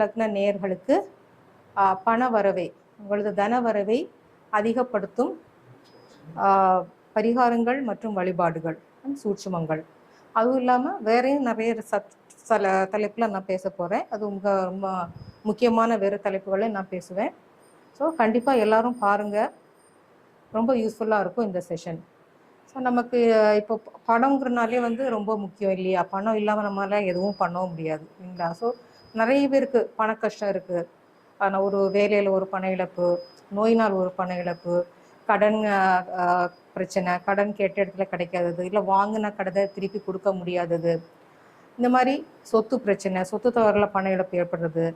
லக்ன நேயர்களுக்கு பண வரவை உங்களது தன வரவை அதிகப்படுத்தும் பரிகாரங்கள் மற்றும் வழிபாடுகள் சூட்சுமங்கள். அதுவும் இல்லாமல் வேறையும் நிறைய சத் சில தலைப்பில் நான் பேச போகிறேன் அது உங்கள் ரொம்ப முக்கியமான வேறு தலைப்புகளை நான் பேசுவேன். ஸோ கண்டிப்பாக எல்லாரும் பாருங்கள் ரொம்ப யூஸ்ஃபுல்லாக இருக்கும் இந்த செஷன் ஸோ நமக்கு இப்போ பணங்கிறனாலே வந்து ரொம்ப முக்கியம் இல்லையா? பணம் இல்லாமல் நம்மளால் எதுவும் பண்ணவும் முடியாது இல்லைங்களா? ஸோ நிறைய பேருக்கு பண கஷ்டம் இருக்குது ஆனால் ஒரு வேலையில் ஒரு பண இழப்பு நோயினால் ஒரு பண இழப்பு கடன் பிரச்சனை கடன் கேட்ட இடத்துல கிடைக்காதது இல்லை வாங்கின கடனை திருப்பி கொடுக்க முடியாதது. இந்த மாதிரி சொத்து பிரச்சனை சொத்து தவறில் பண இழப்பு ஏற்படுறது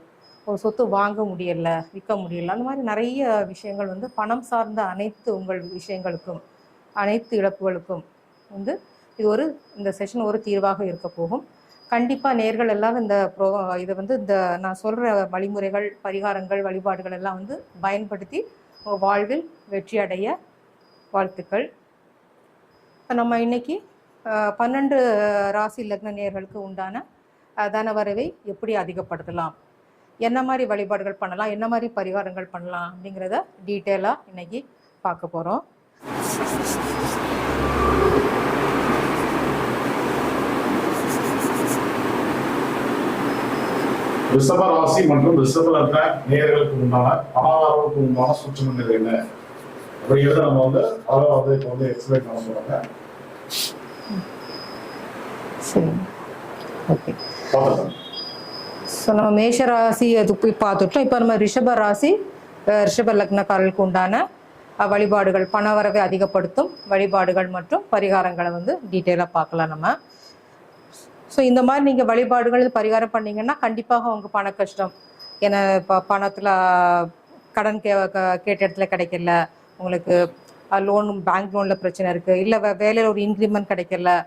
ஒரு சொத்து வாங்க முடியல விற்க முடியல அந்த மாதிரி நிறைய விஷயங்கள் வந்து பணம் சார்ந்த அனைத்து உங்கள் விஷயங்களுக்கும் அனைத்து இழப்புகளுக்கும் வந்து இது ஒரு இந்த செஷன் ஒரு தீர்வாக இருக்க போகும். கண்டிப்பாக நேர்கள் எல்லாம் இந்த ப்ரோ இதை வந்து இந்த நான் சொல்கிற வழிமுறைகள் பரிகாரங்கள் வழிபாடுகள் எல்லாம் வந்து பயன்படுத்தி வாழ்வில் வெற்றி அடைய வாழ்த்துக்கள். இப்போ நம்ம இன்னைக்கு பன்னெண்டு ராசி லக்ன நேர்களுக்கு உண்டான தன வரவை எப்படி அதிகப்படுத்தலாம்? என்ன மாதிரி வழிபாடுகள் பண்ணலாம்? என்ன மாதிரி பரிகாரங்கள் பண்ணலாம்? அப்படிங்கிறத டீட்டெயிலாக இன்னைக்கு பார்க்க போகிறோம் ரிஷப ராசி மற்றும் ரிஷப லக்ன நேயர்களுக்கு உண்டான பணவரவுக்கு உண்டான சூட்சமங்கள் என்ன? அப்படிங்கிறத நம்ம வந்து அழகா வந்து இப்போ வந்து எக்ஸ்பிளைன் பண்ண போறாங்க சரி. ஓகே பார்த்துக்கலாம் ஸோ நம்ம மேஷ ராசி அது போய் பார்த்துட்டோம். இப்போ நம்ம ரிஷப ராசி ரிஷப லக்னக்காரர்களுக்கு உண்டான வழிபாடுகள் பணவரவை அதிகப்படுத்தும் வழிபாடுகள் மற்றும் பரிகாரங்களை வந்து டீட்டெயிலாக பார்க்கலாம் நம்ம. ஸோ இந்த மாதிரி நீங்கள் வழிபாடுகள் பரிகாரம் பண்ணீங்கன்னா கண்டிப்பாக அவங்க பண கஷ்டம். ஏன்னா இப்போ பணத்தில் கடன் கே க- கேட்ட இடத்துல கிடைக்கல. உங்களுக்கு லோன் பேங்க் லோனில் பிரச்சனை இருக்குது இல்லை வேலையில் ஒரு இன்க்ரிமெண்ட் கிடைக்கல.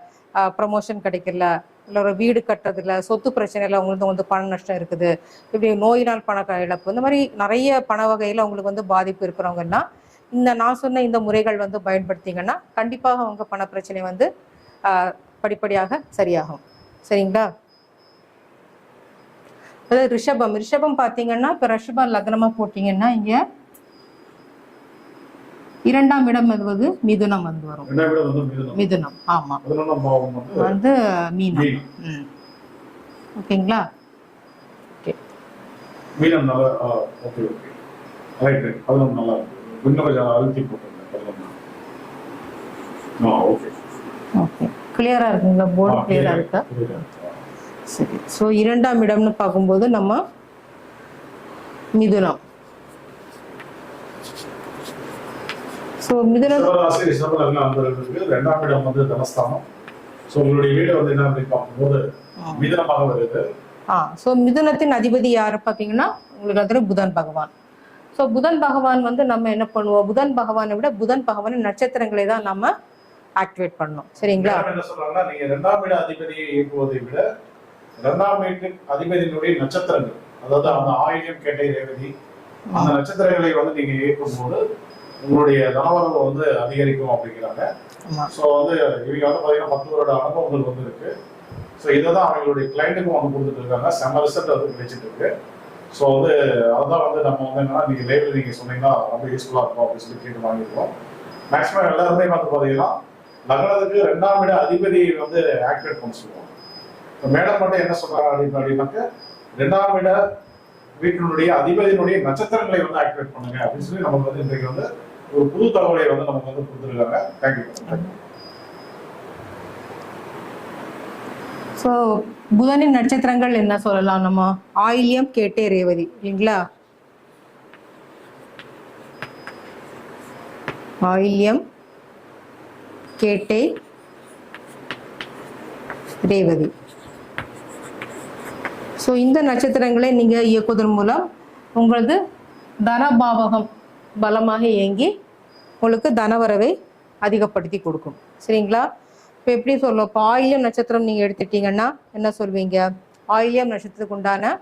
ப்ரமோஷன் கிடைக்கல. இல்லை ஒரு வீடு கட்டுறதுல சொத்து பிரச்சனையில் உங்களுக்கு வந்து பண நஷ்டம் இருக்குது. இப்படி நோயினால் பண இழப்பு. இந்த மாதிரி நிறைய பண வகையில் உங்களுக்கு வந்து பாதிப்பு இருக்கிறவங்கன்னா இந்த நான் சொன்ன இந்த முறைகள் வந்து பயன்படுத்திங்கன்னா கண்டிப்பாக அவங்க பண பிரச்சனை வந்து படிப்படியாக சரியாகும். சரிங்களா? அதாவது ரிஷபம். ரிஷபம் பார்த்தீங்கன்னா இப்போ ரிஷப லக்னமா போட்டீங்கன்னா இங்க இரண்டாம் இடம் வருவது மிதுனம் வந்து வரும். மிதுனம். ஆமா. வந்து மீனம். ஓகேங்களா? மீனம் நல்லா ஓகே ஓகே. ரைட் ரைட் பதினொன்று நல்லா இன்னும் கொஞ்சம் அழுத்தி போட்டுருங்க. ஓகே. கிளியரா இருக்குங்களா? போர்டு கிளியரா இருக்கா? சரி. ஸோ இரண்டாம் இடம்னு பார்க்கும்போது நம்ம மிதுனம். ஸோ மிதுனம் ரெண்டாம் இடம் வந்து தனஸ்தானம். ஸோ உங்களுடைய வீடு வந்து என்ன அப்படின்னு பார்க்கும்போது மிதனமாக வருது. ஆ. ஸோ மிதுனத்தின் அதிபதி யாரு பார்த்தீங்கன்னா உங்களுக்கு வந்து புதன் பகவான். ஸோ புதன் பகவான் வந்து நம்ம என்ன பண்ணுவோம்? புதன் பகவானை விட புதன் பகவானின் நட்சத்திரங்களை தான் நம்ம ஆக்டிவேட் பண்ணணும். சரிங்களா? நீங்க இரண்டாம் வீடு அதிபதியை இயக்குவதை விட இரண்டாம் வீட்டு அதிபதியினுடைய நட்சத்திரங்கள் அதாவது அந்த ஆயிரம் கேட்டை ரேவதி அந்த நட்சத்திரங்களை வந்து நீங்க இயக்கும் போது உங்களுடைய தனவரவு வந்து அதிகரிக்கும் அப்படிங்கிறாங்க. ஸோ வந்து இவங்க வந்து பாத்தீங்கன்னா பத்து வருட அனுபவங்கள் வந்து இருக்கு. ஸோ இதை தான் அவங்களுடைய கிளைண்ட்டுக்கும் வந்து கொடுத்துட்டு இருக்காங்க. ரிசல்ட் வந்து கிடைச்சிட்டு இருக்கு. ஸோ வந்து அதான் வந்து நம்ம வந்து என்னன்னா நீங்க லேபிள் நீங்க சொன்னீங்கன்னா ரொம்ப யூஸ்ஃபுல்லா இருக்கும் அப்படின்னு சொல்லி கேட்டு வாங்கியிருக்கோம். மேக்ஸிமம் எல்லாருமே வந்து பாத்தீங்கன்னா நகரத்துக்கு ரெண்டாம் இட அதிபதி வந்து ஆக்டிவேட் பண்ண சொல்லுவாங்க. இப்போ மேடம் மட்டும் என்ன சொல்றாங்க அப்படின்னு அப்படின்னாக்க ரெண்டாம் இட வீட்டினுடைய அதிபதியினுடைய நட்சத்திரங்களை வந்து ஆக்டிவேட் பண்ணுங்க அப்படின்னு சொல்லி நமக்கு வந்து இன்றைக்கு வந்து ஒரு புது தகவலை வந்து நமக்கு வந்து கொடுத்துருக்காங்க. தேங்க்யூ ஸோ புதனின் நட்சத்திரங்கள் என்ன சொல்லலாம்? நம்ம ஆயில்யம் கேட்டே ரேவதி இல்லைங்களா? ஆயில்யம் கேட்டை. ரேவதி. ஸோ இந்த நட்சத்திரங்களை நீங்கள் இயக்குவதன் மூலம் உங்களது தனபாவகம் பலமாக இயங்கி உங்களுக்கு தனவரவை அதிகப்படுத்தி கொடுக்கும். சரிங்களா? இப்போ எப்படி சொல்ல இப்போ ஆயில்யம் நட்சத்திரம் நீங்கள் எடுத்துட்டீங்கன்னா என்ன சொல்வீங்க? ஆயிலியம் நட்சத்திரத்துக்கு உண்டான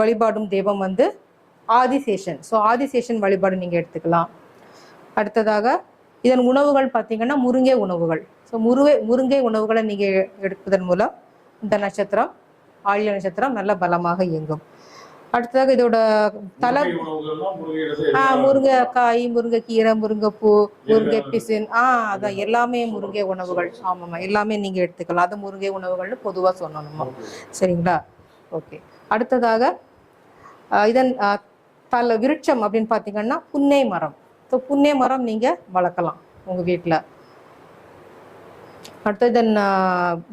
வழிபாடும் தெய்வம் வந்து ஆதிசேஷன். ஸோ ஆதிசேஷன் வழிபாடு நீங்கள் எடுத்துக்கலாம். அடுத்ததாக இதன் உணவுகள் பார்த்தீங்கன்னா முருங்கை உணவுகள். ஸோ முருங்கை முருங்கை உணவுகளை நீங்கள் எடுப்பதன் மூலம் இந்த நட்சத்திரம் ஆயில்ய நட்சத்திரம் நல்ல பலமாக இயங்கும். அடுத்ததாக இதோட தலை முருங்கை உணவுகள்லாம் முருங்கையிலிருந்து ஆ எடுக்கிற- முருங்கைக்காய் முருங்கைக்கீரை முருங்கைப்பூ முருங்கை பிசின். ஆ அதான் எல்லாமே முருங்கை உணவுகள். ஆமாம்மா எல்லாமே நீங்கள் எடுத்துக்கலாம். அது முருங்கை உணவுகள்னு பொதுவாக Okay. சரிங்களா? ஓகே. அடுத்ததாக இதன் தல விருட்சம் அப்படின்னு பார்த்தீங்கன்னா புன்னை மரம். ஸோ புன்னே மரம் நீங்கள் வளர்க்கலாம் உங்கள் வீட்டில் அடுத்தது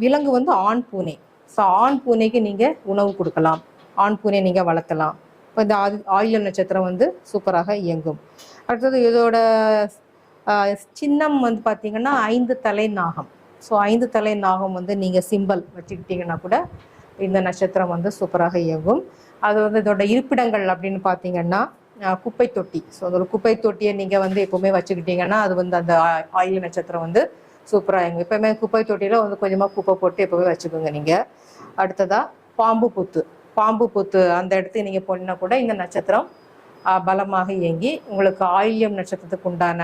விலங்கு வந்து ஆண் பூனை. ஸோ ஆண் பூனைக்கு நீங்கள் உணவு கொடுக்கலாம். ஆண் பூனை நீங்கள் வளர்க்கலாம். இப்போ இந்த ஆதி ஆயுள் நட்சத்திரம் வந்து சூப்பராக இயங்கும். அடுத்தது இதோட சின்னம் வந்து பார்த்தீங்கன்னா ஐந்து தலை நாகம். ஸோ ஐந்து தலை நாகம் வந்து நீங்கள் சிம்பல் வச்சுக்கிட்டீங்கன்னா கூட இந்த நட்சத்திரம் வந்து சூப்பராக இயங்கும். அது வந்து இதோட இருப்பிடங்கள் அப்படின்னு பார்த்தீங்கன்னா குப்பை தொட்டி ஸோ அதோட குப்பை தொட்டியை நீங்கள் வந்து எப்போவுமே வச்சுக்கிட்டீங்கன்னா அது வந்து அந்த ஆ- நட்சத்திரம் வந்து சூப்பராக இயங்கும். எப்போவுமே குப்பை தொட்டியில் வந்து கொஞ்சமாக குப்பை போட்டு எப்போவுமே வச்சுக்கோங்க நீங்கள் அடுத்ததாக பாம்பு புத்து. பாம்பு புத்து அந்த இடத்துக்கு நீங்கள் போனீங்கன்னா கூட இந்த நட்சத்திரம் பலமாக இயங்கி உங்களுக்கு ஆயில்யம் நட்சத்திரத்துக்கு உண்டான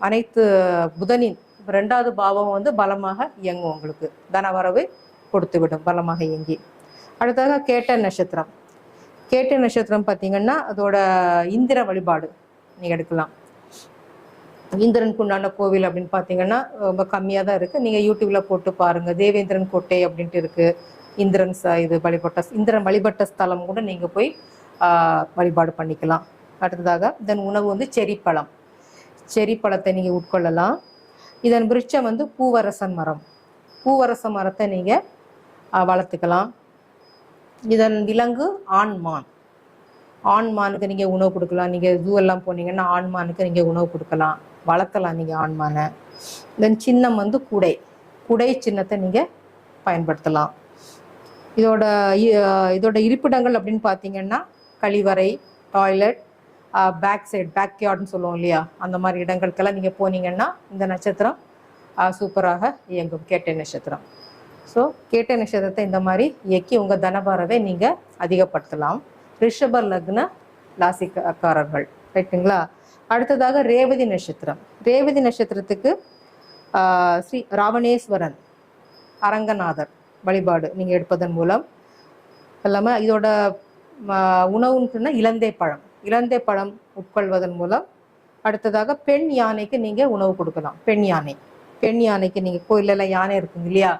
அனைத்து புதனின் ரெண்டாவது பாவம் வந்து பலமாக இயங்கும் உங்களுக்கு. தனவரவு கொடுத்துவிடும் பலமாக இயங்கி. அடுத்ததாக கேட்ட நட்சத்திரம். கேட்ட நட்சத்திரம் பார்த்தீங்கன்னா அதோட இந்திர வழிபாடு நீங்கள் எடுக்கலாம். இந்திரனுக்கு உண்டான கோவில் அப்படின்னு பார்த்தீங்கன்னா ரொம்ப கம்மியாக தான் இருக்குது நீங்கள் யூடியூப்பில் போட்டு பாருங்கள் தேவேந்திரன் கோட்டை அப்படின்ட்டு இருக்குது இந்திரன் ச இது வழிபட்ட இந்திரன் வழிபட்ட ஸ்தலம் கூட நீங்கள் போய் வழிபாடு பண்ணிக்கலாம். அடுத்ததாக இதன் உணவு வந்து செரிப்பழம். செரிப்பழத்தை நீங்கள் உட்கொள்ளலாம். இதன் விருட்சம் வந்து பூவரசன் மரம். பூவரச மரத்தை நீங்கள் வளர்த்துக்கலாம். இதன் விலங்கு ஆண்மான். ஆண்மானுக்கு நீங்கள் உணவு கொடுக்கலாம். நீங்கள் ஜூ எல்லாம் போனீங்கன்னா ஆண்மானுக்கு நீங்கள் உணவு கொடுக்கலாம். வளர்க்கலாம் நீங்கள் ஆண்மானை. தென் சின்னம் வந்து குடை. குடை சின்னத்தை நீங்கள் பயன்படுத்தலாம். இதோட இதோட இருப்பிடங்கள் அப்படின்னு பார்த்தீங்கன்னா கழிவறை டாய்லெட் பேக் சைடு பேக் யார்டுன்னு சொல்லுவோம் இல்லையா? அந்த மாதிரி இடங்களுக்கெல்லாம் நீங்கள் போனீங்கன்னா இந்த நட்சத்திரம் சூப்பராக இயங்கும். கேட்டை நட்சத்திரம். ஸோ கேட்ட நட்சத்திரத்தை இந்த மாதிரி இயக்கி உங்கள் தனபாரவை நீங்கள் அதிகப்படுத்தலாம். ரிஷப லக்ன ராசிக்காரர்கள். ரைட்டுங்களா அடுத்ததாக ரேவதி நட்சத்திரம். ரேவதி நட்சத்திரத்துக்கு ஸ்ரீ ராவணேஸ்வரன் அரங்கநாதர் வழிபாடு நீங்கள் எடுப்பதன் மூலம். இல்லாமல் இதோட உணவுன்னு இலந்தை பழம். இலந்தை பழம் உட்கொள்வதன் மூலம் அடுத்ததாக பெண் யானைக்கு நீங்கள் உணவு கொடுக்கலாம். பெண் யானை. பெண் யானைக்கு நீங்கள் கோயிலெல்லாம் யானை இருக்குங்க இல்லையா?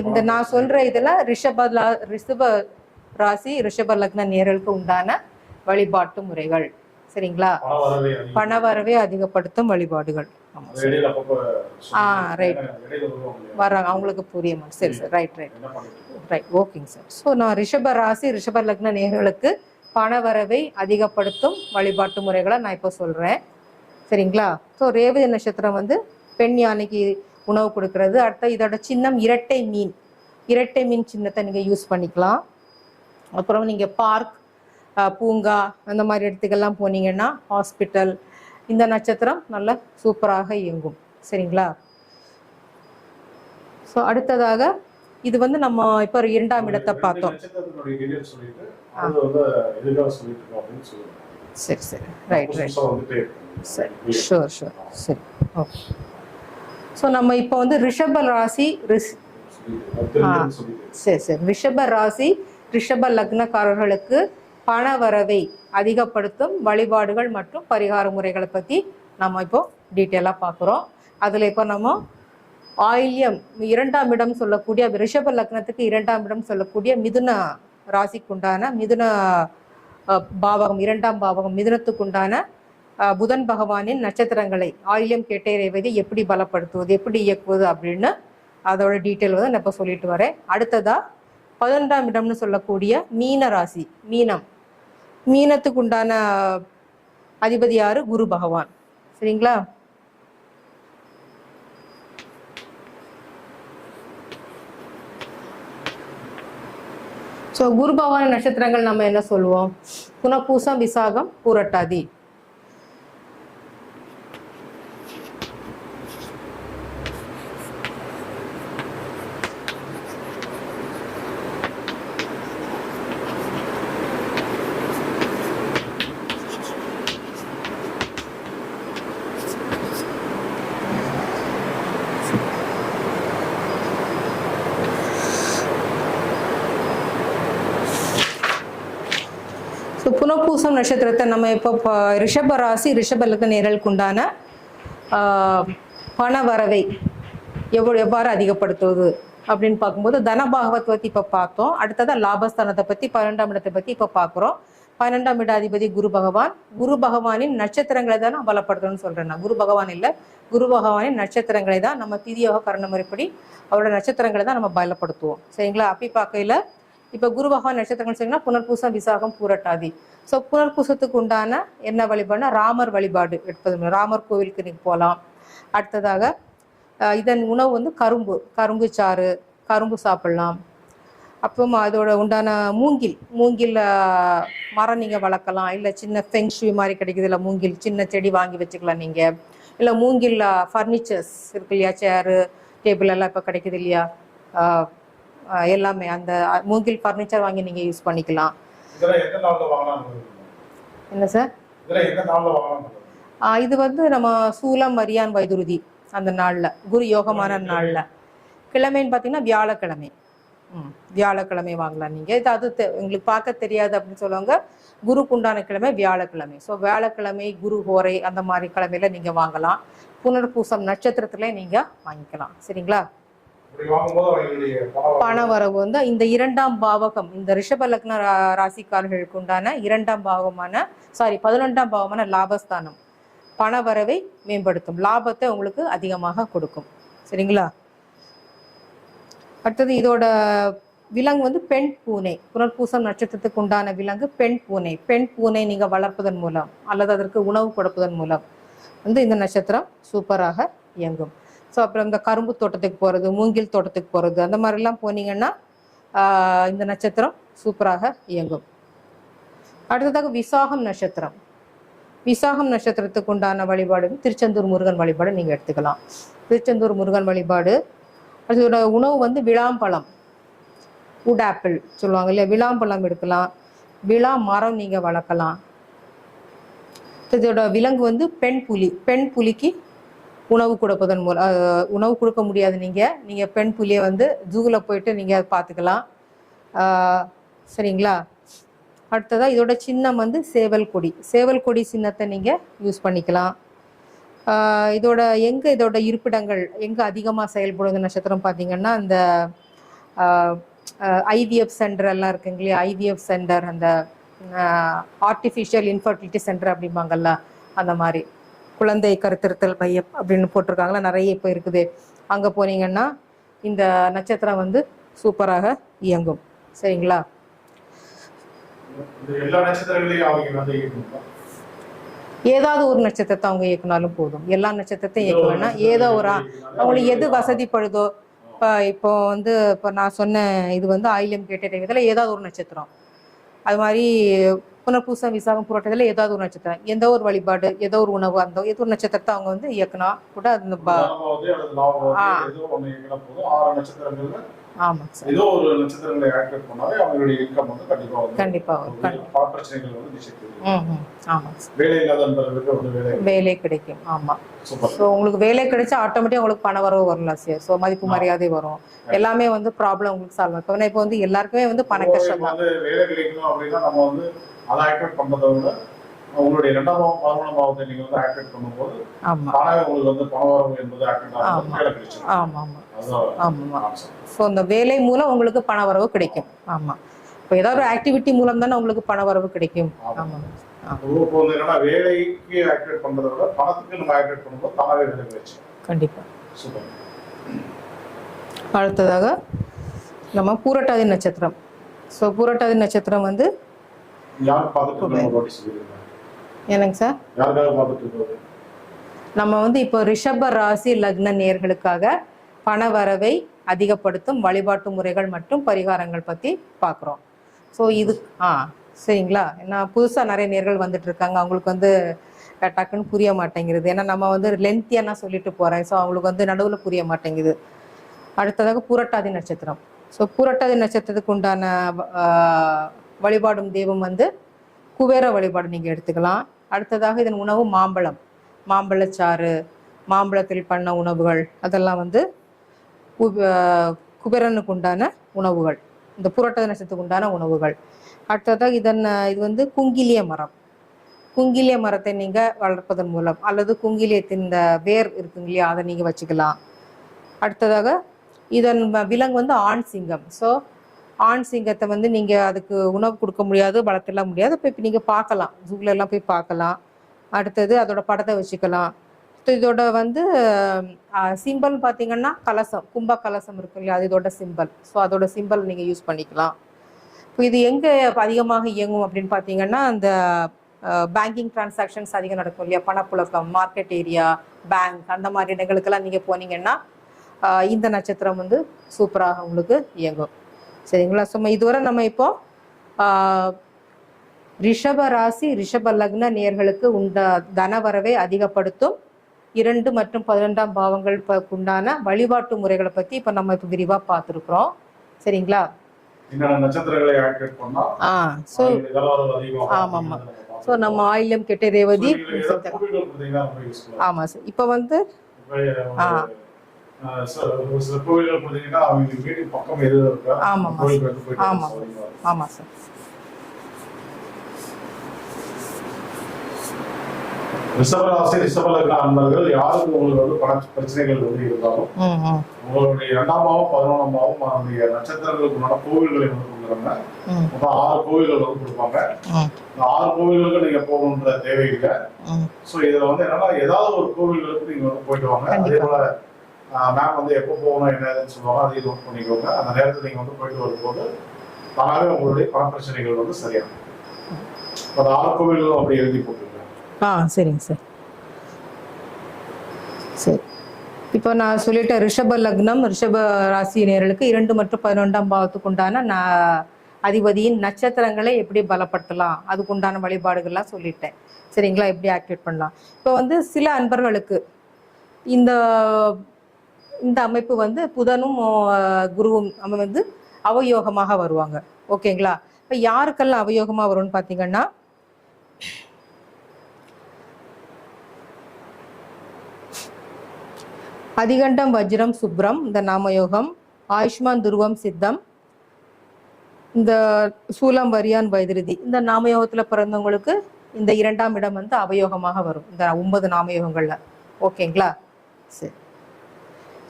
இந்த நான் சொல்ற இதெல்லாம் ரிஷப ரிஷப ராசி ரிஷப லக்ன நேரலுக்கு உண்டான வழிபாட்டு முறைகள். சரிங்களா? பண வரவே அதிகப்படுத்தும் வழிபாடுகள். ஆ, இல்லையா? வர்றாங்க அவங்களுக்கு புரியுமா. சரி சார் ரைட் ரைட்? ரைட் ஓகேங்க சார் ஸோ நான் ரிஷப ராசி ரிஷப லக்ன நேர்களுக்கு பணவரவை அதிகப்படுத்தும் வழிபாட்டு முறைகளை நான் இப்போ சொல்கிறேன் சரிங்களா? ஸோ ரேவதி நட்சத்திரம் வந்து பெண் யானைக்கு உணவு கொடுக்கறது. அடுத்த இதோட சின்னம் இரட்டை மீன். இரட்டை மீன் சின்னத்தை நீங்கள் யூஸ் பண்ணிக்கலாம். அப்புறம் நீங்கள் பார்க் பூங்கா அந்த மாதிரி இடத்துக்கெல்லாம் போனீங்கன்னா ஹாஸ்பிட்டல் இந்த நட்சத்திரம் நல்ல சூப்பராக இயங்கும். சரிங்களா? ஸோ அடுத்ததாக இது வந்து நம்ம இப்போ ஒரு இரண்டாம் இடத்தை பார்த்தோம். சரி சரி. Right right. சரி ஷூர் ஷூர் சரி ஓகே ஸோ நம்ம இப்போ வந்து ரிஷப ராசி. சரி சரி ரிஷப ராசி ரிஷப லக்னக்காரர்களுக்கு பண வரவை அதிகப்படுத்தும் வழிபாடுகள் மற்றும் பரிகார முறைகளை பற்றி நம்ம இப்போ டீட்டெயிலாக பார்க்குறோம் அதில் இப்போ நம்ம ஆயில்யம் இரண்டாம் இடம் சொல்லக்கூடிய ரிஷப லக்னத்துக்கு இரண்டாம் இடம் சொல்லக்கூடிய மிதுன ராசிக்குண்டான மிதுன பாவகம் இரண்டாம் பாவகம் மிதுனத்துக்குண்டான புதன் பகவானின் நட்சத்திரங்களை ஆயில்யம் கேட்டை ரேவதி எப்படி பலப்படுத்துவது எப்படி இயக்குவது அப்படின்னு அதோட டீட்டெயில் வந்து நான் இப்போ சொல்லிட்டு வரேன். அடுத்ததா பதினெண்டாம் இடம்னு சொல்லக்கூடிய மீன ராசி மீனம். மீனத்துக்கு உண்டான அதிபதி யாரு? குரு பகவான். சரிங்களா? ஸோ குரு பகவான் நட்சத்திரங்கள் நம்ம என்ன சொல்லுவோம்? புனப்பூசம் விசாகம் பூரட்டாதி. பூசம் நட்சத்திரத்தை நம்ம இப்போ ரிஷப ராசி ரிஷபலுக்கு லக்ன உண்டான பண வரவை எவ்வளோ எவ்வாறு அதிகப்படுத்துவது அப்படின்னு பார்க்கும்போது தனபாகவத்தை பற்றி இப்போ பார்த்தோம். அடுத்ததாக லாபஸ்தானத்தை பற்றி பன்னெண்டாம் இடத்தை பற்றி இப்போ பார்க்குறோம். பன்னெண்டாம் இடாதிபதி குரு பகவான். குரு பகவானின் நட்சத்திரங்களை தான் நான் பலப்படுத்தணும்னு சொல்கிறேன் நான். குரு பகவான் இல்லை. குரு பகவானின் நட்சத்திரங்களை தான் நம்ம திதியோக கரண முறைப்படி அவரோட நட்சத்திரங்களை தான் நம்ம பலப்படுத்துவோம். சரிங்களா? அப்படி பார்க்கையில் இப்போ குரு பகவான் நட்சத்திரங்கள் சொன்னீங்கன்னா புனர்பூசம் விசாகம் பூரட்டாதி. ஸோ புனர்பூசத்துக்கு உண்டான என்ன வழிபாடுனா ராமர் வழிபாடு எடுப்பது ராமர் கோவிலுக்கு நீங்கள் போகலாம் அடுத்ததாக இதன் உணவு வந்து கரும்பு கரும்பு சாறு கரும்பு சாப்பிடலாம். அப்புறம் அதோட உண்டான மூங்கில் மூங்கில் மரம் நீங்கள் வளர்க்கலாம். இல்லை சின்ன ஃபெங்ஷூ மாதிரி கிடைக்குது இல்லை மூங்கில் சின்ன செடி வாங்கி வச்சுக்கலாம் நீங்கள் இல்லை மூங்கில் ஃபர்னிச்சர்ஸ் இருக்கு இல்லையா சேரு டேபிள் எல்லாம் இப்போ கிடைக்குது இல்லையா எல்லாமே அந்த மூங்கில் ஃபர்னிச்சர் வாங்கி நீங்கள் யூஸ் பண்ணிக்கலாம். என்ன சார் இது வந்து நம்ம சூலம் மரியான் வைதுருதி அந்த நாளில் குரு யோகமான நாளில். கிழமைன்னு பார்த்தீங்கன்னா வியாழக்கிழமை. ம் வியாழக்கிழமை வாங்கலாம் நீங்கள் இது அது உங்களுக்கு பார்க்க தெரியாது அப்படின்னு சொல்லுவாங்க. குருக்கு உண்டான கிழமை வியாழக்கிழமை. ஸோ வியாழக்கிழமை குரு ஹோரை அந்த மாதிரி கிழமையில நீங்கள் வாங்கலாம். புனர்பூசம் நட்சத்திரத்துல நீங்கள் வாங்கிக்கலாம். சரிங்களா? பண வரவு வந்து இந்த இரண்டாம் பாவகம் இந்த ரிஷப லக்ன ராசிக்காரர்களுக்கு உண்டான இரண்டாம் பாவமான சாரி பதினொன்றாம் பாவமான லாபஸ்தானம். பண வரவை மேம்படுத்தும். லாபத்தை உங்களுக்கு அதிகமாக கொடுக்கும். சரிங்களா? அடுத்தது இதோட விலங்கு வந்து பெண் பூனை. புனர்பூசம் நட்சத்திரத்துக்கு உண்டான விலங்கு பெண் பூனை. பெண் பூனை நீங்க வளர்ப்பதன் மூலம் அல்லது அதற்கு உணவு கொடுப்பதன் மூலம் வந்து இந்த நட்சத்திரம் சூப்பராக இயங்கும். ஸோ அப்புறம் இந்த கரும்பு தோட்டத்துக்கு போகிறது மூங்கில் தோட்டத்துக்கு போகிறது அந்த மாதிரிலாம் போனீங்கன்னா இந்த நட்சத்திரம் சூப்பராக இயங்கும். அடுத்ததாக விசாகம் நட்சத்திரம். விசாகம் நட்சத்திரத்துக்கு உண்டான வழிபாடு திருச்செந்தூர் முருகன் வழிபாடு நீங்கள் எடுத்துக்கலாம். திருச்செந்தூர் முருகன் வழிபாடு. அதோட உணவு வந்து விளாம்பழம். உட் ஆப்பிள் சொல்லுவாங்க இல்லையா? விளாம்பழம் எடுக்கலாம். விழா மரம் நீங்கள் வளர்க்கலாம். இதோட விலங்கு வந்து பெண் புலி. பெண் புலிக்கு உணவு கொடுப்பதன் மூலம் உணவு கொடுக்க முடியாது நீங்கள் நீங்கள் பெண் புலியை வந்து ஜூவில் போயிட்டு நீங்கள் பார்த்துக்கலாம். சரிங்களா? அடுத்ததாக இதோட சின்னம் வந்து சேவல் கொடி. சேவல் கொடி சின்னத்தை நீங்கள் யூஸ் பண்ணிக்கலாம். இதோட எங்கே இதோட இருப்பிடங்கள் எங்கே அதிகமாக செயல்படுது நட்சத்திரம் பார்த்தீங்கன்னா அந்த ஐவிஎஃப் சென்டர் எல்லாம் இருக்குங்க இல்லையா? ஐவிஎஃப் சென்டர் அந்த ஆர்டிஃபிஷியல் இன்ஃபர்டிலிட்டி சென்டர் அப்படிம்பாங்கல்ல அந்த மாதிரி. குழந்தை கருத்திருத்தல் மையம் அப்படின்னு போட்டிருக்காங்களா நிறைய இப்போ இருக்குது. அங்கே போனீங்கன்னா இந்த நட்சத்திரம் வந்து சூப்பராக இயங்கும். சரிங்களா? ஏதாவது ஒரு நட்சத்திரத்தை அவங்க இயக்குனாலும் போதும். எல்லா நட்சத்திரத்தையும் இயக்க வேணாம் ஏதோ ஒரு அவங்களுக்கு எது வசதிப்படுதோ இப்போ இப்போ வந்து இப்போ நான் சொன்ன இது வந்து ஆயிலம் கேட்ட இதில் ஏதாவது ஒரு நட்சத்திரம். அது மாதிரி புனர்பூசம் விசாகம் புரட்டத்தில் ஏதாவது ஒரு நட்சத்திரம். எந்த ஒரு வழிபாடு ஏதோ ஒரு உணவு அந்த ஏதோ ஒரு நட்சத்திரத்தை அவங்க வந்து இயக்குனா கூட அந்த ஏதோ ஒரு நட்சத்திரங்களை ஆக்டிவேட் பண்ணாலே அவங்களுடைய இன்கம் வந்து கண்டிப்பா வந்து கண்டிப்பா வரும். கண்டி- பண பிரச்சனைகள் வந்து திசை திரும்பும். ம் ம். ஆமாங்க சார் வேலை இல்லாத நண்பர்களுக்கு வந்து வேலை வேலை கிடைக்கும். ஆமாம் ஸோ உங்களுக்கு வேலை கிடைச்சா ஆட்டோமேட்டிக்காக உங்களுக்கு பண வரவு வரலாம் சார் ஸோ மதிப்பு. மரியாதை வரும். எல்லாமே வந்து ப்ராப்ளம் உங்களுக்கு சால்வ் ஆகும். இப்போ வந்து எல்லாருக்குமே வந்து பண கஷ்டம் தான். வேலை கிடைக்கணும் அப்படின்னா நம்ம வந்து அதை ஆக்டிவேட் பண்றதை விட உங்களுடைய இரண்டாம் பதினொன்றாம் பாவத்தை நீங்க வந்து ஆக்டிவேட் பண்ணும்போது ஆமாம் தானாக உங்களுக்கு வந்து பண வரவு என்பது ஆக்டிவேட் ஆமா. ஸோ இந்த வேலை மூலம் உங்களுக்கு பண வரவு கிடைக்கும். ஆமாம் இப்போ ஏதாவது ஒரு ஆக்டிவிட்டி மூலம் தானே உங்களுக்கு பண வரவு கிடைக்கும். ஆமா. இப்போ வந்து என்னன்னா வேலைக்கு ஆக்டிவேட் பண்றதை விட பணத்துக்கு நம்ம ஆக்டிவேட் பண்ணும்போது தானாகவே வேலை கிடைச்சு கண்டிப்பாக சூப்பர். அடுத்ததாக நம்ம பூரட்டாதி நட்சத்திரம். ஸோ பூரட்டாதி நட்சத்திரம் வந்து யார் பார்த்துட்டு என்னங்க சார்? நம்ம வந்து இப்போ ரிஷப ராசி லக்ன நேர்களுக்காக பண வரவை அதிகப்படுத்தும் வழிபாட்டு முறைகள் மற்றும் பரிகாரங்கள் பற்றி பார்க்குறோம் ஸோ இது ஆ சரிங்களா? ஏன்னா புதுசாக நிறைய நேர்கள் வந்துட்டு இருக்காங்க அவங்களுக்கு வந்து டக்குன்னு புரிய மாட்டேங்கிறது ஏன்னா நம்ம வந்து லென்த்தியாக நான் சொல்லிட்டு போகிறேன் ஸோ அவங்களுக்கு வந்து நடுவில் புரிய மாட்டேங்குது. அடுத்ததாக பூரட்டாதி நட்சத்திரம். ஸோ பூரட்டாதி நட்சத்திரத்துக்கு உண்டான வழிபாடும் தெய்வம் வந்து குபேர வழிபாடு நீங்கள் எடுத்துக்கலாம். அடுத்ததாக இதன் உணவு மாம்பழம். மாம்பழச்சாறு மாம்பழத்தில் பண்ண உணவுகள் அதெல்லாம் வந்து குப- குபேரனுக்கு உண்டான உணவுகள். இந்த புரட்டாதி நட்சத்திரத்துக்கு உண்டான உணவுகள். அடுத்ததாக இதன் இது வந்து குங்கிலிய மரம். குங்கிலிய மரத்தை நீங்கள் வளர்ப்பதன் மூலம் அல்லது குங்கிலியத்தின் இந்த வேர் இருக்குங்க இல்லையா அதை நீங்கள் வச்சுக்கலாம். அடுத்ததாக இதன் விலங்கு வந்து ஆண் சிங்கம். ஸோ ஆண் சிங்கத்தை வந்து நீங்கள் அதுக்கு உணவு கொடுக்க முடியாது வளர்த்தலாம் முடியாது. இப்போ இப்போ நீங்கள் பார்க்கலாம். ஜூல எல்லாம் போய் பார்க்கலாம். அடுத்தது அதோட படத்தை வச்சுக்கலாம். இதோட வந்து சிம்பிள் பார்த்தீங்கன்னா கலசம். கும்ப கலசம் இருக்கு இல்லையா? அது இதோட சிம்பிள் ஸோ அதோட சிம்பிள் நீங்கள் யூஸ் பண்ணிக்கலாம். இப்போ இது எங்கே அதிகமாக இயங்கும் அப்படின்னு பார்த்தீங்கன்னா அந்த பேங்கிங் டிரான்சாக்ஷன்ஸ் அதிகம் நடக்கும் இல்லையா? பணப்புழக்கம் மார்க்கெட் ஏரியா பேங்க் அந்த மாதிரி இடங்களுக்கெல்லாம் நீங்கள் போனீங்கன்னா இந்த நட்சத்திரம் வந்து சூப்பராக உங்களுக்கு இயங்கும். சரிங்களா? சும்மா இதுவரை நம்ம இப்போ ரிஷப ராசி ரிஷப லக்ன நேர்களுக்கு உண்ட தனவரவை அதிகப்படுத்தும். இரண்டு மற்றும் பதினொன்றாம் பாவங்கள் உண்டான வழிபாட்டு முறைகளை பற்றி இப்போ நம்ம இப்போ விரிவாக பார்த்துருக்குறோம். சரிங்களா? ஆமாம்மா. ஸோ நம்ம ஆயிலம் கெட்ட ரேவதி ஆமாம் சார் இப்போ வந்து ஆ. சில கோவில்கள் பார்த்தீங்கன்னா அவங்க வீட்டுக்கு பக்கம் எது இருக்கா ஆமாம்மா. கோவிலுக்கு வந்து போயிட்டு ஆமா. சௌகரியமா இருக்கும். ஆமாம் சார் ரிஷபராசி ரிஷபலக்ன அன்பர்கள் யாருக்கு உங்களுக்கு வந்து பண பிரச்சனைகள் வந்து இருந்தாலும் உங்களுடைய இரண்டாம் பாவம் பதினொன்றாம் பாவம் அதனுடைய நட்சத்திரங்களுக்கு உண்டான கோவில்களை வந்து கொடுக்குறாங்க மொத்தம் ஆறு கோவில்கள் வந்து கொடுப்பாங்க இந்த ஆறு கோவில்களுக்கு நீங்க போகணுன்ற தேவையில்லை ஸோ இதுல வந்து என்னன்னா ஏதாவது ஒரு கோவில்களுக்கு நீங்க வந்து போயிட்டு வாங்க அதே கண்டிப்பா. போல மேம் வந்து எப்போ போகணும் என்ன ஏதுன்னு சொல்லுவாங்க அதையும் நோட் பண்ணிக்கோங்க. அந்த நேரத்தில் நீங்கள் வந்து போயிட்டு வரும்போது தானாகவே உங்களுடைய பண பிரச்சனைகள் வந்து சரியாகும். அந்த ஆறு அப்படி எழுதி போட்டுருங்க ஆ சரிங்க சார். சரி. இப்போ நான் சொல்லிட்டேன் ரிஷப லக்னம் ரிஷப ராசி நேர்களுக்கு இரண்டு மற்றும் பதினொன்றாம் பாவத்துக்கு உண்டான ந- அதிபதியின் நட்சத்திரங்களை எப்படி பலப்படுத்தலாம்? அதுக்கு உண்டான வழிபாடுகள்லாம் சொல்லிட்டேன். சரிங்களா? எப்படி ஆக்டிவேட் பண்ணலாம்? இப்போ வந்து சில அன்பர்களுக்கு இந்த இந்த அமைப்பு வந்து புதனும் குருவும் நம்ம வந்து அவயோகமாக வருவாங்க. ஓகேங்களா? இப்போ யாருக்கெல்லாம் அவயோகமாக வரும்னு பார்த்தீங்கன்னா அதிகண்டம் வஜ்ரம் சுப்ரம் இந்த நாமயோகம் ஆயுஷ்மான் துருவம் சித்தம் இந்த சூலம் வரியான் வைதிருதி இந்த நாமயோகத்துல பிறந்தவங்களுக்கு இந்த இரண்டாம் இடம் வந்து அவயோகமாக வரும். இந்த ஒன்பது நாமயோகங்கள்ல. ஓகேங்களா? சரி.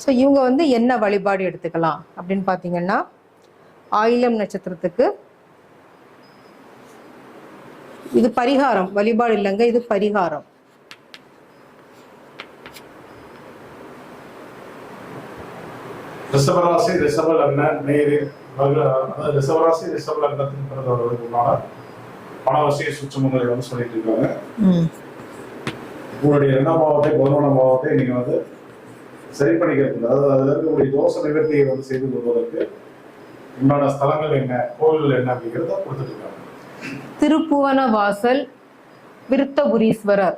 ஸோ இவங்க வந்து என்ன வழிபாடு எடுத்துக்கலாம் அப்படின்னு பார்த்தீங்கன்னா ஆயிலம் நட்சத்திரத்துக்கு இது பரிகாரம். வழிபாடு இல்லைங்க இது பரிகாரம். ரிஷபராசி ரிஷப லக்ன நேரு ரிஷபராசி ரிஷப லக்னத்தின் வந்து சொல்லிட்டு இருக்காங்க. உங்களுடைய இரண்டாம் பாவத்தை பதினொன்றாம் பாவத்தை நீங்க வந்து சரி பண்ணிக்கிறது அதாவது அதுல இருக்கக்கூடிய தோஷ நிவர்த்தியை வந்து செய்து கொள்வதற்கு உண்டான ஸ்தலங்கள் என்ன கோவில்கள் என்ன அப்படிங்கிறத கொடுத்துட்டு திருப்புவன வாசல் விருத்தபுரீஸ்வரர்.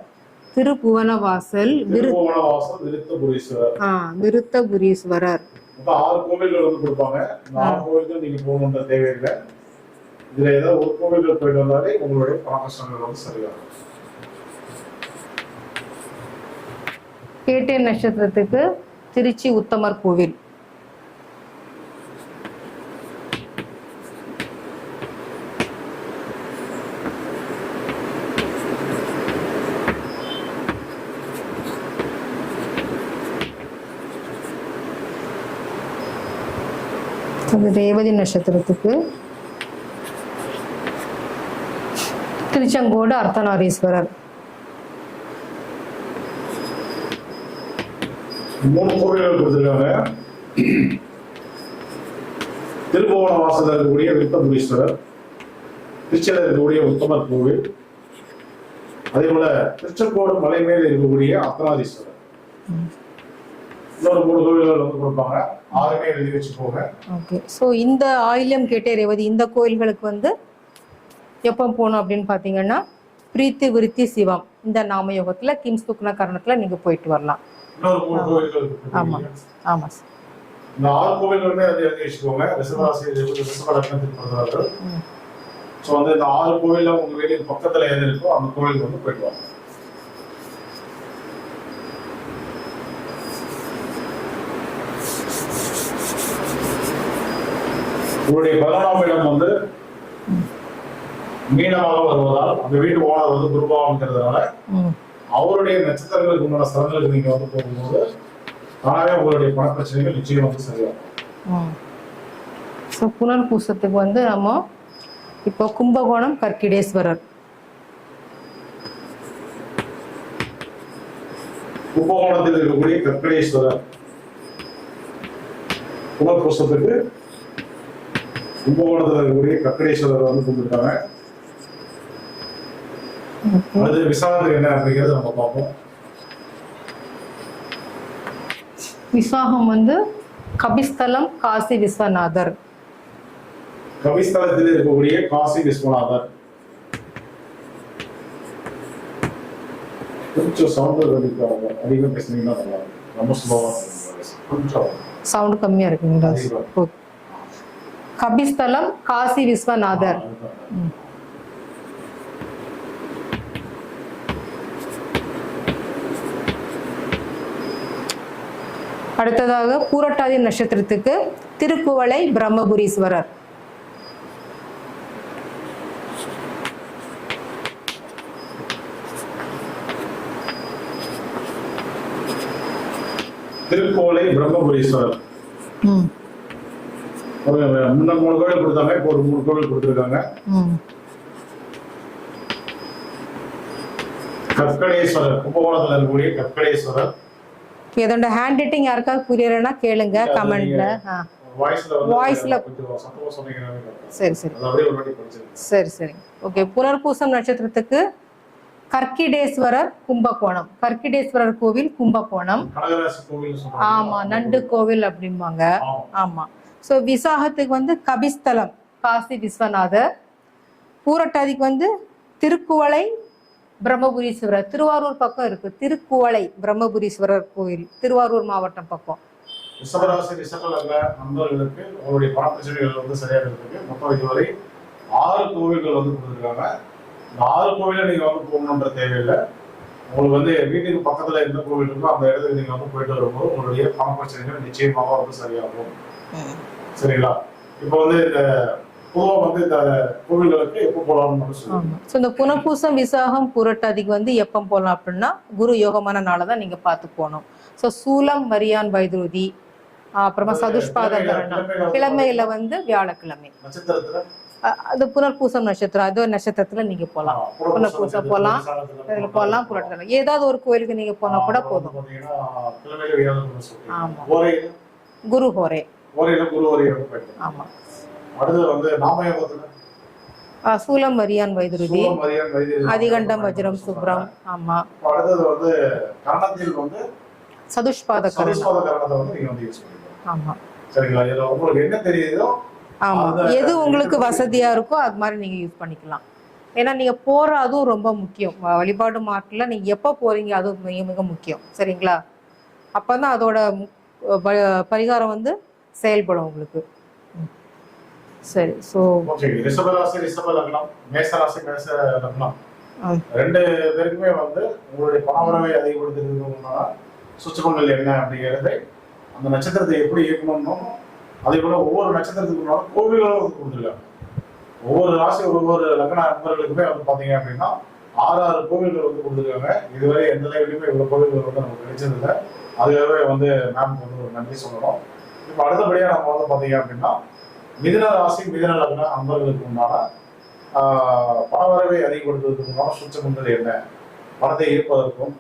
திருப்புவன வாசல் விரு திருப்புவன வாசல் விருத்தபுரீஸ்வரர். விருத்தபுரீஸ்வரர் ஆறு கோவில்கள் வந்து கொடுப்பாங்க. ஆறு கோவில்கள் நீங்க போகணுன்ற தேவையில்லை. இதுல ஏதாவது ஒரு கோவில்கள் போயிட்டு வந்தாலே உங்களுடைய பண கஷ்டங்கள் வந்து சரியாகும். கேட்டை நட்சத்திரத்துக்கு திருச்சி உத்தமர் கோவில். அது ரேவதி நட்சத்திரத்துக்கு. திருச்செங்கோடு அர்த்தநாரீஸ்வரர் மூணு கோவில்கள் கொடுத்துருக்காங்க. திருபுவன வாசல்ல இருக்கக்கூடிய விருத்தபுரீஸ்வரர் திருச்சியில் இருக்கக்கூடிய உத்தமர் கோவில் அதே போல திருச்செங்கோடு மலை மேல் இருக்கக்கூடிய அத்தனாதீஸ்வரர் இன்னொரு மூணு கோவில்கள் வந்து கொடுப்பாங்க. ஆறுமே எழுதி வச்சுக்கோங்க. ஓகே. ஸோ இந்த ஆயில்யம் கேட்டே ரேவதி இந்த கோயில்களுக்கு வந்து எப்போ போகணும் அப்படின்னு பார்த்தீங்கன்னா பிரீத்தி விருத்தி சிவம். இந்த நாமயோகத்தில் கிம்ஸ் துக்ன கரணத்தில் நீங்கள் போயிட்டு வரலாம். இன்னொரு மூணு கோவில்கள் ஆமா. சார் இந்த ஆறு கோவில்களுமே வந்து எழுதி வச்சுக்கோங்க ரிசர்வாசி ரிசர்வ லக்னத்துக்கு பிறந்தவர்கள். ஸோ வந்து இந்த ஆறு கோவில்ல உங்க வீட்டின் பக்கத்துல எது இருக்கோ அந்த கோவிலுக்கு வந்து போயிட்டு வாங்க. உங்களுடைய பதினொன்றாம் இடம் வந்து மீனமாக வருவதால் அந்த வீட்டு ஓனர் வந்து குருபாவங்கிறதுனால அவருடைய நட்சத்திரங்களுக்கு உண்டான ஸ்தலங்களுக்கு நீங்க வந்து போகும்போது தானாவே உங்களுடைய பண பிரச்சனைகள் நிச்சயம் வந்து சரியாகும். ஸோ புனர்பூசத்துக்கு வந்து நம்ம இப்போ கும்பகோணம் கற்கிடேஸ்வரர். கும்பகோணத்தில் இருக்கக்கூடிய கற்கடேஸ்வரர். குமர்கோஷத்துக்கு கும்பகோணத்தில் இருக்கக்கூடிய கற்கடேஸ்வரர் வந்து கொடுத்துருக்காங்க அடுத்து விசாரத்துக்கு என்ன அப்படிங்கிறத நம்ம பார்ப்போம். விசாகம் வந்து கபிஸ்தலம் காசி விஸ்வநாதர். கவிஸ்தலத்தில் இருக்கக்கூடிய காசி விஸ்வநாதர். கொஞ்சம் சவுண்ட் அதிகம் அதிகம் பேசுனீங்கன்னா நல்லா ரொம்ப கொஞ்சம். சவுண்ட் கம்மியா இருக்குங்களா. கபிஸ்தலம் காசி விஸ்வநாதர். அடுத்ததாக பூரட்டாதி நட்சத்திரத்துக்கு திருக்குவளை பிரம்மபுரீஸ்வரர். திருக்கோலை பிரம்மபுரீஸ்வரர். முன்ன மூணு கோவில் கொடுத்தாங்க இப்போ ஒரு மூணு கோவில் கொடுத்துருக்காங்க. ம். கற்கடேஸ்வரர் கும்பகோணத்தில் இருக்கக்கூடிய கற்கடேஸ்வரர். இதோட ஹேண்ட் ரைட்டிங் யாருக்காவது புரியலைன்னா கேளுங்க கமெண்ட்ல வாய்ஸ்ல சரி சரி. சரி சரி. ஓகே புனர்பூசம் நட்சத்திரத்துக்கு கற்கிடேஸ்வரர் கும்பகோணம். கற்கிடேஸ்வரர் கோவில் கும்பகோணம். ஆமா நண்டு கோவில். அப்படிம்பாங்க. ஆமா. ஸோ விசாகத்துக்கு வந்து கபிஸ்தலம் காசி விஸ்வநாதர். பூரட்டாதிக்கு வந்து திருக்குவளை பிரம்மபுரீஸ்வரர் திருவாரூர் பக்கம் இருக்கு. திருக்குவளை பிரம்மபுரீஸ்வரர் கோயில். திருவாரூர் மாவட்டம் பக்கம். ரிஷபராசி ரிஷப லக்ன நண்பர்களுக்கு உங்களுடைய பண பிரச்சனைகள் வந்து சரியாகிறதுக்கு மொத்தம் இதுவரை ஆறு கோவில்கள் வந்து கொடுத்துருக்காங்க. இந்த ஆறு கோவில நீங்க வந்து போகணுன்ற தேவையில்லை. உங்களுக்கு வந்து வீட்டுக்கு பக்கத்துல எந்த கோவில் இருக்கோ அந்த இடத்துக்கு நீங்க வந்து போயிட்டு வரும்போது உங்களுடைய பண பிரச்சனைகள் நிச்சயமாக வந்து சரியாகும். சரிங்களா? இப்போ வந்து இந்த பொதுவா வந்து இந்த கோவில்களுக்கு எப்போ போகலாம்னு ஸோ இந்த புனப்பூசம் விசாகம் புரட்டாதிக்கு வந்து எப்போ போகலாம் அப்படின்னா குரு யோகமான நாளை தான் நீங்க பார்த்து போகணும். ஸோ சூலம் மரியான் வைத்ருதி அப்புறமா சதுஷ்பாத கிழமையில வந்து வியாழக்கிழமை. அது புனர்பூசம் நட்சத்திரம். அது ஒரு நட்சத்திரத்துல நீங்க போகலாம் ஆ, புனர்பூசம் போலாம். இதுல போகலாம். புரட்டாதி ஏதாவது ஒரு கோயிலுக்கு நீங்க போனா கூட போதும். ஆமா. குரு ஹோரே. ஆமா. அடுத்தது வந்து நாமயோகத்துல அ, சூலம் மரியான் வைத்திய அதிகண்டம் வஜ்ரம் சுப்ரம். ஆமா. அடுத்தது வந்து கரணத்தில் வந்து சதுஷ்பாத கரணம். சதுஸ்பாத கரணத்தை வந்து நீங்க வந்து யூஸ் பண்ணிக்கலாம் ஆமா. சரிங்களா? இதுல உங்களுக்கு என்ன தெரியுதோ ஆமா. அத- எது உங்களுக்கு வசதியா இருக்கோ அது மாதிரி நீங்க யூஸ் பண்ணிக்கலாம். ஏன்னா நீங்க போற அதுவும் ரொம்ப முக்கியம். வழிபாடு மாட்டுல நீங்க எப்போ போறீங்க அதுவும் மிக மிக முக்கியம். சரிங்களா? அப்பதான் அதோட பரிகாரம் வந்து செயல்படும் உங்களுக்கு. சரி ஸோ ஓகே ரிஷபராசி ரிஷப லக்னம் மேசராசி மேச லக்னம். ரெண்டு பேருக்குமே வந்து உங்களுடைய பணவரவை அதிகப்படுத்துறதுக்கு சுற்றுமங்கள் என்ன அப்படிங்கிறதை அந்த நட்சத்திரத்தை எப்படி இயக்கணும்னும் அதே போல ஒவ்வொரு நட்சத்திரத்துக்கு முன்னாலும் கோவில்களும் கொடுத்துருக்காங்க. ஒவ்வொரு ராசி ஒவ்வொரு லக்ன நண்பர்களுக்குமே வந்து பாத்தீங்க அப்படின்னா ஆறு ஆறு கோவில்கள் வந்து கொடுத்துருக்காங்க. இதுவரை எந்த லைவ்லையுமே இவ்வளவு கோவில்கள் வந்து நமக்கு கிடைச்சதில்லை. அதுவே வந்து மேம்க்கு வந்து ஒரு நன்றி சொல்லணும். இப்போ அடுத்தபடியா நம்ம வந்து பாத்தீங்க அப்படின்னா மிதன ராசி மிதன லக்ன நண்பர்களுக்கு உண்டான ஆஹ், பணவரவை அதிகப்படுத்துவதற்கு உண்டான சுற்றமுண்டல் என்ன? பணத்தை ஈர்ப்பதற்கும்